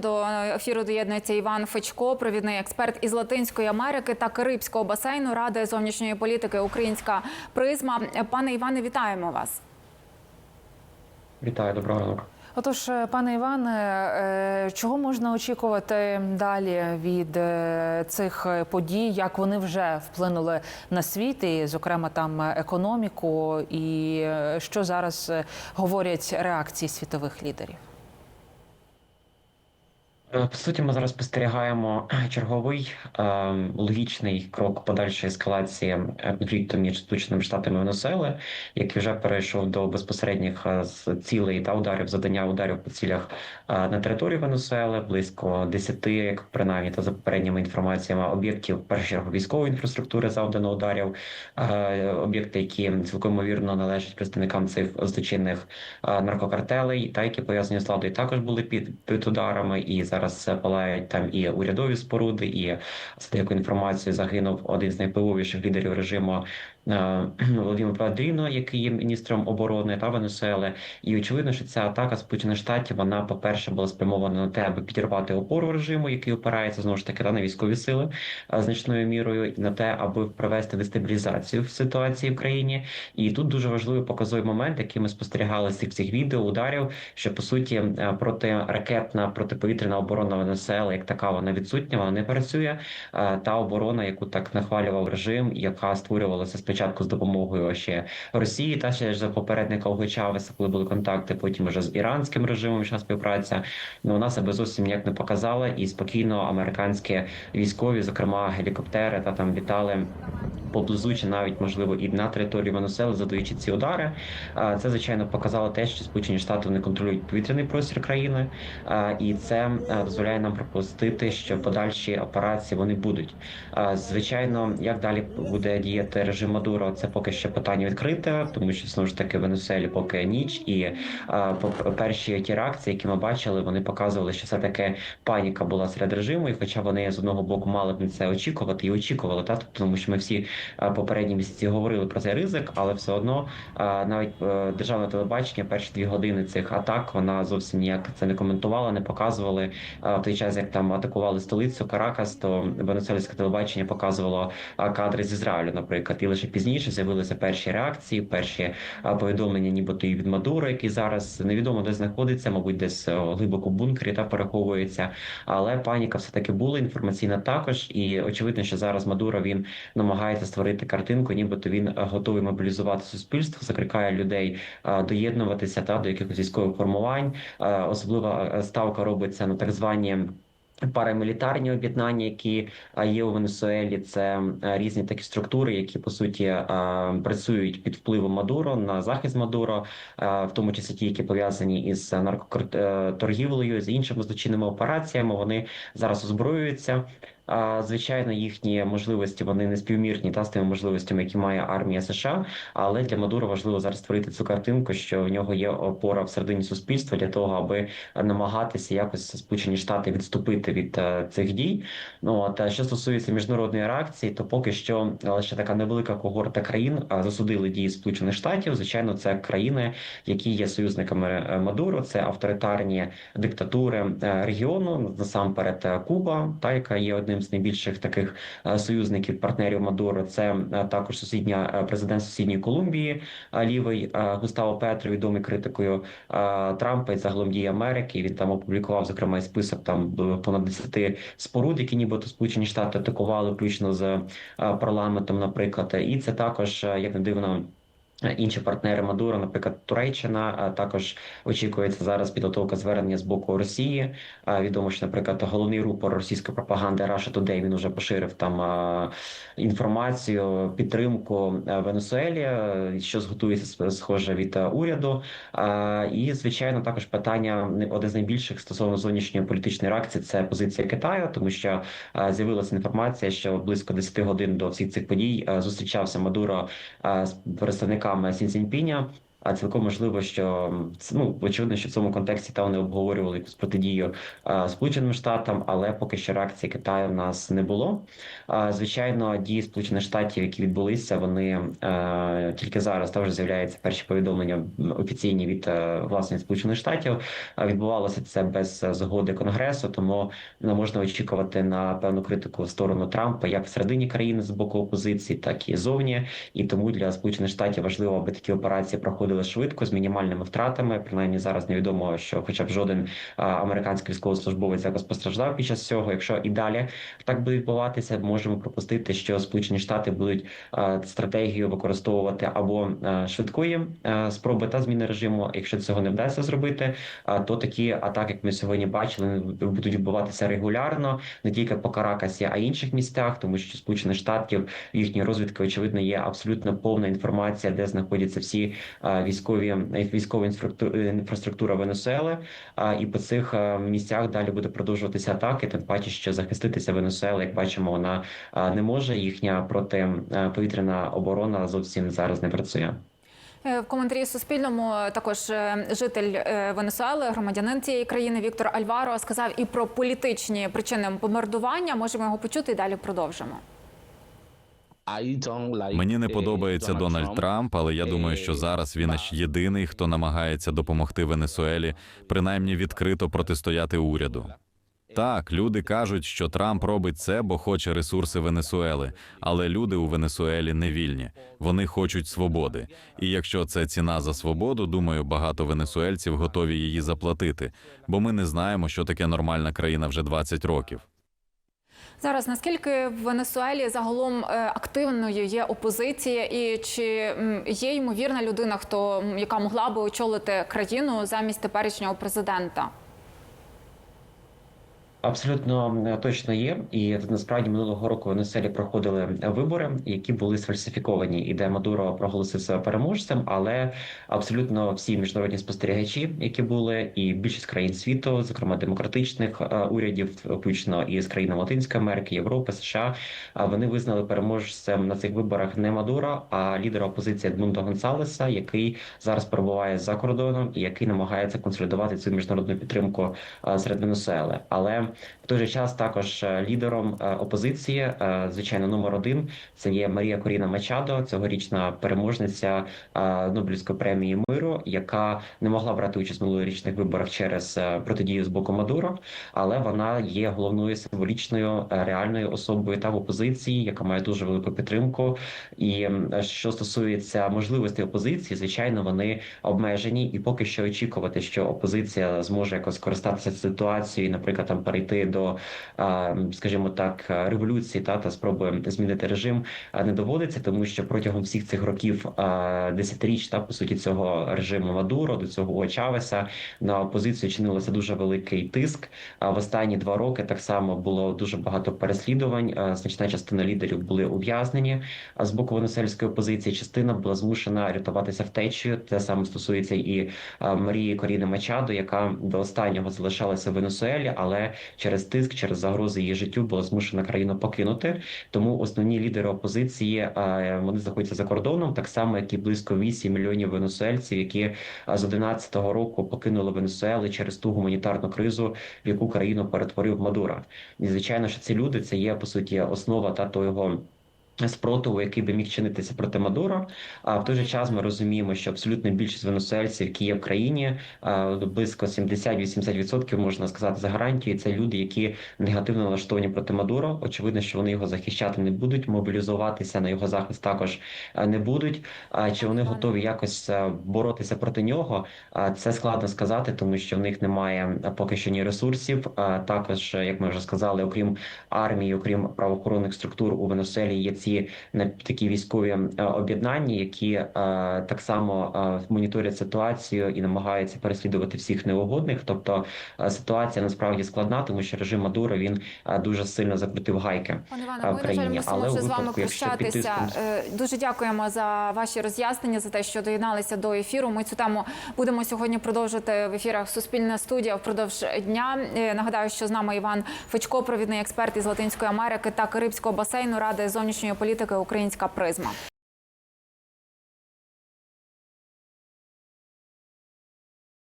До ефіру доєднується Іван Фечко, провідний експерт із Латинської Америки та Карибського басейну Ради зовнішньої політики Українська призма. Пане Іване, вітаємо вас. Вітаю, доброго ранку. Отож, пане Іване, е, чого можна очікувати далі від е, цих подій? Як вони вже вплинули на світ, і, зокрема, там економіку, і е, що зараз говорять реакції світових лідерів? Е, По суті, ми зараз спостерігаємо черговий е, логічний крок подальшої ескалації е, конфлікту між Сполученими Штатами і Венесуели, який вже перейшов до безпосередніх е, цілей та ударів завдання ударів по цілях е, на території Венесуели, близько 10, як принаймні та за попередніми інформаціями, об'єктів в військової інфраструктури завдано ударів, е, об'єкти, які цілком ймовірно належать представникам цих злочинних е, наркокартелей, та які пов'язані з владою, також були під під ударами, і зараз е, палають там і урядові споруди, і за деякою інформацією загинув один з найпливовіших лідерів режиму. Е, Володимир Падріно, який є міністром оборони та Венесуели, і очевидно, що ця атака Сполучених Штатів вона, по-перше, була спрямована на те, аби підірвати опору режиму, який опирається знову ж таки та на військові сили е, значною мірою, і на те, аби провести дестабілізацію в ситуації в країні. І тут дуже важливий показовий момент, який ми спостерігали з цих всіх відео ударів, що по суті е, протиракетна протиповітряна оборона Венесуели, як така, вона відсутня, вона не працює. Та оборона, яку так нахвалював режим, яка створювалася спочатку з допомогою ще Росії, та ще за попередника Ого коли були контакти, потім вже з іранським режимом йшла співпраця. Ну вона себе зовсім ніяк не показала, і спокійно американські військові, зокрема гелікоптери, та там літали поблизу чи навіть можливо і на території Венесуели, задаючи ці удари. Це звичайно показало те, що Сполучені Штати не контролюють повітряний простір країни, і це дозволяє нам пропустити, що подальші операції вони будуть. Звичайно, як далі буде діяти режим Мадуро, це поки ще питання відкрите, тому що знову ж таки в Венесуелі поки ніч, і по- перші ті реакції, які ми бачили, вони показували, що все таки паніка була серед режиму, і хоча вони з одного боку мали б на це очікувати і очікували, та тобто, тому що ми всі попередні місяці говорили про цей ризик, але все одно навіть е, державне телебачення перші дві години цих атак вона зовсім ніяк це не коментувала, не показували. В той час, як там атакували столицю Каракас, то венесуельське телебачення показувало кадри з Ізраїлю, наприклад, і лише пізніше з'явилися перші реакції, перші повідомлення, нібито і від Мадуро, який зараз невідомо де знаходиться, мабуть, десь е, глибоко в бункері та переховується. Але паніка все таки була інформаційна також, і очевидно, що зараз Мадуро він намагається створити картинку, нібито він е, готовий мобілізувати суспільство, закликає людей е, доєднуватися та до якихось військових формувань. Е, Особлива ставка робиться на так звані. Парамілітарні об'єднання, які є у Венесуелі, це різні такі структури, які по суті працюють під впливом Мадуро на захист Мадуро, в тому числі ті, які пов'язані із наркоторгівлею, з іншими злочинними операціями. Вони зараз озброюються. Звичайно, їхні можливості вони не співмірні та з тими можливостями, які має армія США. Але для Мадуро важливо зараз створити цю картинку, що в нього є опора всередині суспільства для того, аби намагатися якось Сполучені Штати відступити від е, цих дій. Ну от а що стосується міжнародної реакції, то поки що лише така невелика когорта країн засудили дії Сполучених Штатів. Звичайно, це країни, які є союзниками е, Мадуро, це авторитарні диктатури е, регіону, насамперед е, Куба, та яка є одним з найбільших таких е, союзників партнерів Мадуро. Це е, також сусідня е, президент сусідньої Колумбії, лівий Густаво Петро, відомий критикою Трампа і загалом дії Америки. Він там опублікував зокрема і список там понад 10 споруд, які нібито Сполучені Штати атакували, включно з парламентом, наприклад. І це також як не дивно. Е, Інші партнери Мадуро, наприклад, Туреччина, також очікується зараз підготовка звернення з боку Росії. А Відомо, що, наприклад, головний рупор російської пропаганди Russia Today, він вже поширив там інформацію, підтримку е, Венесуелі, е, що зготується схоже від е, уряду. І звичайно, також питання не- одне з найбільших стосовно зовнішньої політичної реакції це позиція Китаю, тому що е, з'явилася інформація, що близько 10 годин до всіх цих подій е, зустрічався Мадуро е, з представниками kā mēs viņus. А цілком можливо, що ну очевидно, що в цьому контексті та вони обговорювали якусь протидію а, Сполученим Штатам, але поки що реакції Китаю в нас не було. А, звичайно, дії Сполучених Штатів, які відбулися, вони е, тільки зараз також з'являються перші повідомлення офіційні від е, власне Сполучених Штатів. А відбувалося це без е, згоди Конгресу, тому не можна очікувати на певну критику в сторону Трампа як всередині країни з боку опозиції, так і зовні. І тому для Сполучених Штатів важливо, аби такі операції проходили швидко з мінімальними втратами. Принаймні зараз невідомо, що, хоча б жоден а, американський військовослужбовець якось постраждав під час цього. Якщо і далі так буде відбуватися, можемо пропустити, що Сполучені Штати будуть а, стратегію використовувати або а, швидкої спроби та зміни режиму. Якщо цього не вдасться зробити, то такі атаки, як ми сьогодні бачили, будуть відбуватися регулярно, не тільки по Каракасі, а й інших місцях, тому що Сполучених Штатів в їхній розвідки очевидно є абсолютно повна інформація, де знаходяться всі військові військова інфраструктура, Венесуели. І по цих місцях далі буде продовжуватися атаки. Тим паче, що захиститися Венесуела, як бачимо, вона не може. Їхня протиповітряна оборона зовсім зараз не працює. Е, В коментарі Суспільному також е, житель е, Венесуели, громадянин цієї країни Віктор Альваро сказав і про політичні причини бомбардування. Можемо його почути і далі продовжимо. Мені не подобається Дональд Трамп, але я думаю, що зараз він аж єдиний, хто намагається допомогти Венесуелі, принаймні відкрито протистояти уряду. Так, люди кажуть, що Трамп робить це, бо хоче ресурси Венесуели, але люди у Венесуелі не вільні. Вони хочуть свободи. І якщо це ціна за свободу, думаю, багато венесуельців готові її заплатити, бо ми не знаємо, що таке нормальна країна вже 20 років. Зараз наскільки в Венесуелі загалом е, активною є опозиція, і чи є ймовірна людина, хто яка могла би очолити країну замість теперішнього президента? Абсолютно е, точно є, і насправді минулого року Венесуелі проходили вибори, які були сфальсифіковані, і де Мадуро проголосив себе переможцем. Але абсолютно всі міжнародні спостерігачі, які були, і більшість країн світу, зокрема демократичних е, урядів, включно і з країн Латинської Америки, Європи, США, вони визнали переможцем на цих виборах не Мадуро, а лідера опозиції Едмундо Гонсалеса, який зараз перебуває за кордоном і який намагається консолідувати цю міжнародну підтримку е, серед Венесуели. Але в той же час також е, лідером е, опозиції, е, звичайно, номер один це є Марія Коріна Мачадо, цьогорічна переможниця Нобелівської премії миру, яка не могла брати участь в минулорічних виборах через протидію з боку Мадуро, але вона є головною символічною реальною особою та в опозиції, яка має дуже велику підтримку. І що стосується можливостей опозиції, звичайно, вони обмежені, і поки що очікувати, що опозиція зможе якось користатися ситуацією, наприклад, там перейти до, скажімо так, революції та та спроби змінити режим, а, не доводиться, тому що протягом всіх цих років десятиріч та по суті цього режиму Мадуро до цього Чавеса на опозицію чинилося дуже великий тиск. А в останні два роки так само було дуже багато переслідувань. Значна частина лідерів були ув'язнені. З боку венесуельської опозиції частина була змушена рятуватися втечею. Те саме стосується і Марії Коріни Мачадо, яка до останнього залишалася в Венесуелі, але через тиск, через загрози її життю була змушена країну покинути. Тому основні лідери опозиції а, вони знаходяться за кордоном, так само як і близько 8 мільйонів венесуельців, які з 11-го року покинули Венесуели через ту гуманітарну кризу, в яку країну перетворив Мадура. І звичайно, що ці люди це є по суті основа та того. Спротиву, який би міг чинитися проти Мадуро, а в той же час ми розуміємо, що абсолютна більшість венесуельців, які є в країні, близько 70-80% можна сказати за гарантією. Це люди, які негативно налаштовані проти Мадуро. Очевидно, що вони його захищати не будуть, мобілізуватися на його захист також не будуть. А чи вони готові якось боротися проти нього? Це складно сказати, тому що в них немає поки що ні ресурсів. Також, як ми вже сказали, окрім армії, окрім правоохоронних структур у Венесуелі є ці на такі військові е, об'єднання, які е, так само е, моніторять ситуацію і намагаються переслідувати всіх неугодних. Тобто ситуація насправді складна, тому що режим Мадуро він дуже сильно закрутив гайки. Пане Іване, в ми на жаль мусимо вже з вами прощатися. тиском- Дуже дякуємо за ваші роз'яснення, за те, що доєдналися до ефіру. Ми цю тему будемо сьогодні продовжувати в ефірах Суспільна студія впродовж дня. Нагадаю, що з нами Іван Фечко, провідний експерт із Латинської Америки та Карибського басейну Ради зовнішньої політики Українська призма.